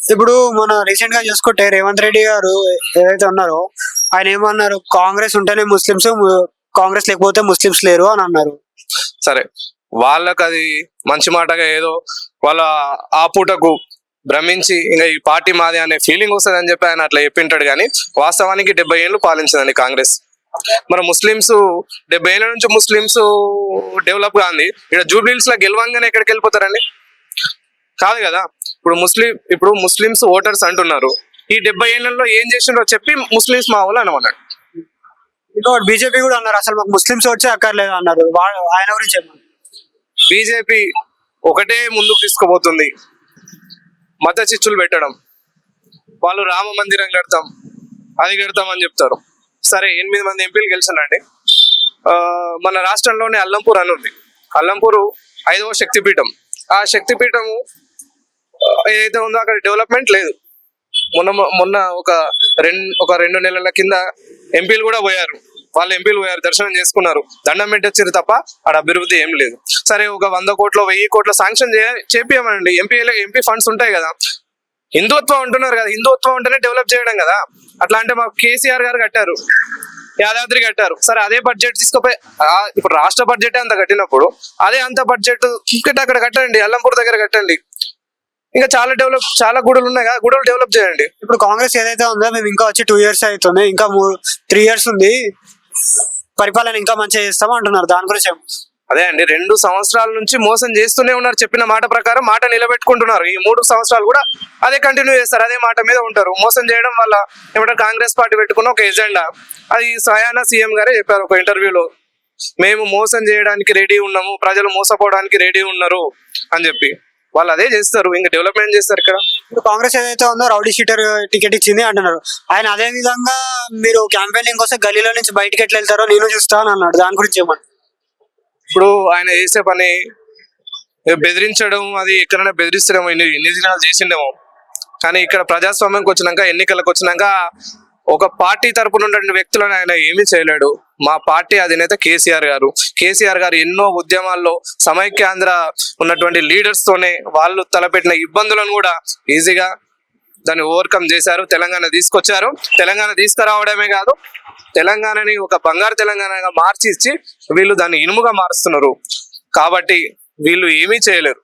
ఇప్పుడు మన రీసెంట్గా చూసుకుంటే రేవంత్ రెడ్డి గారు ఏదైతే ఉన్నారో ఆయన ఏమన్నారు? కాంగ్రెస్ ఉంటేనే ముస్లిమ్స్ కాంగ్రెస్ లేకపోతే ముస్లిమ్స్ లేరు అని అన్నారు. సరే వాళ్ళకి అది మంచి మాటగా ఏదో వాళ్ళ ఆ పూటకు భ్రమించి ఇంకా ఈ పార్టీ మాది అనే ఫీలింగ్ వస్తుంది అని చెప్పి ఆయన అట్లా చెప్పింటాడు కానీ వాస్తవానికి డెబ్బై ఏళ్ళు పాలించిందండి కాంగ్రెస్. మరి ముస్లిమ్స్ డెబ్బై ఏళ్ళ నుంచి ముస్లిమ్స్ డెవలప్ కాంది. ఇక్కడ జూబ్లీస్లో గెలవంగానే ఎక్కడికి వెళ్ళిపోతారండి కాదు కదా. ఇప్పుడు ముస్లిం ఇప్పుడు ముస్లిమ్స్ ఓటర్స్ అంటున్నారు. ఈ డెబ్బై ఏళ్ళలో ఏం చేసిండ్రో చెప్పి ముస్లిమ్స్ మా వాళ్ళు అనమన్నాడు ఇంకోటి బీజేపీ కూడా అన్నారు అసలు మాకు ముస్లిమ్స్ వచ్చే అక్కర్లేదు అన్నారు. ఆయన గురించి చెప్పండి. బీజేపీ ఒకటే ముందుకు తీసుకుపోతుంది. మత చిచ్చులు పెట్టడం. వాళ్ళు రామ మందిరం కడతాం అది కడతాం అని చెప్తారు. సరే ఎనిమిది మంది ఎంపీలు గెలిచినండి మన రాష్ట్రంలోనే అల్లంపూర్ అని ఉంది. అల్లంపూరు ఐదవ శక్తిపీఠం. ఆ శక్తిపీఠము ఏదైతే ఉందో అక్కడ డెవలప్మెంట్ లేదు. మొన్న మొన్న ఒక రెండు ఒక రెండు నెలల కింద ఎంపీలు కూడా పోయారు. వాళ్ళు ఎంపీలు పోయారు దర్శనం చేసుకున్నారు. దండం పెట్టొచ్చారు తప్ప ఆడ అభివృద్ధి ఏం లేదు. సరే ఒక వంద కోట్లు వెయ్యి కోట్ల శాంక్షన్ చే చేపియమండి ఎంపీ ఎంపీ ఫండ్స్ ఉంటాయి కదా. హిందుత్వం అంటున్నారు కదా హిందుత్వం అంటేనే డెవలప్ చేయడం కదా. అట్లా అంటే మాకు కేసీఆర్ గారు కట్టారు. యాదాద్రి కట్టారు. సరే అదే బడ్జెట్ తీసుకుపోయి ఇప్పుడు రాష్ట్ర బడ్జెట్ అంత కట్టినప్పుడు అదే అంత బడ్జెట్ ఇక్కడ అక్కడ కట్టండి అల్లంపూర్ దగ్గర కట్టండి. ఇంకా చాలా డెవలప్ చాలా గుడులు ఉన్నాయి కదా గుడులు డెవలప్ చేయండి. ఇప్పుడు కాంగ్రెస్ ఏదైతే ఉందో మేము ఇంకా వచ్చి టూ ఇయర్స్ అవుతుంది ఇంకా త్రీ ఇయర్స్ ఉంది. పరిపాలన ఇంకా మంచిగా చేస్తాం అంటున్నారు దాని గురించి. అదే అండి రెండు సంవత్సరాల నుంచి మోసం చేస్తూనే ఉన్నారు చెప్పిన మాట ప్రకారం మాట నిలబెట్టుకుంటున్నారు. ఈ మూడు సంవత్సరాలు కూడా అదే కంటిన్యూ చేస్తారు అదే మాట మీద ఉంటారు. మోసం చేయడం వల్ల ఏమంటే కాంగ్రెస్ పార్టీ పెట్టుకున్న ఒక ఎజెండా. అది స్వయాన సీఎం గారే చెప్పారు ఒక ఇంటర్వ్యూలో. మేము మోసం చేయడానికి రెడీ ఉన్నాము ప్రజలు మోసపోవడానికి రెడీ ఉన్నారు అని చెప్పి. వాళ్ళు అదే చేస్తారు. ఇంకా డెవలప్మెంట్ చేస్తారు ఇక్కడ? ఇప్పుడు కాంగ్రెస్ ఏదైతే ఉందో రౌడీ షీటర్ టికెట్ ఇచ్చింది అంటున్నారు. ఆయన అదే విధంగా మీరు క్యాంపెయినింగ్ వస్తే గల్లీలో నుంచి బయటకి ఎట్లా వెళ్తారో నేను చూస్తాను అన్నాడు. దాని గురించి చెప్పండి ఇప్పుడు ఆయన చేసే పని బెదిరించడం అది ఎక్కడైనా బెదిరించడం ఇన్ని ఇన్ని దినాలు చేసిండేమో. కానీ ఇక్కడ ప్రజాస్వామ్యంకి వచ్చినాక ఎన్నికలకు వచ్చినాక ఒక పార్టీ తరపున ఉన్న వ్యక్తులను ఆయన ఏమీ చేయలేడు. మా పార్టీ అధినేత కేసీఆర్ గారు. కేసీఆర్ గారు ఎన్నో ఉద్యమాల్లో సమైక్యాంధ్ర ఉన్నటువంటి లీడర్స్ తోనే వాళ్ళు తలపెట్టిన ఇబ్బందులను కూడా ఈజీగా దాన్ని ఓవర్కమ్ చేశారు. తెలంగాణ తీసుకొచ్చారు. తెలంగాణ తీసుకురావడమే కాదు తెలంగాణని ఒక బంగారు తెలంగాణగా మార్చి ఇచ్చి వీళ్ళు దాన్ని ఇనుముగా మారుస్తున్నారు. కాబట్టి వీళ్ళు ఏమీ చేయలేరు.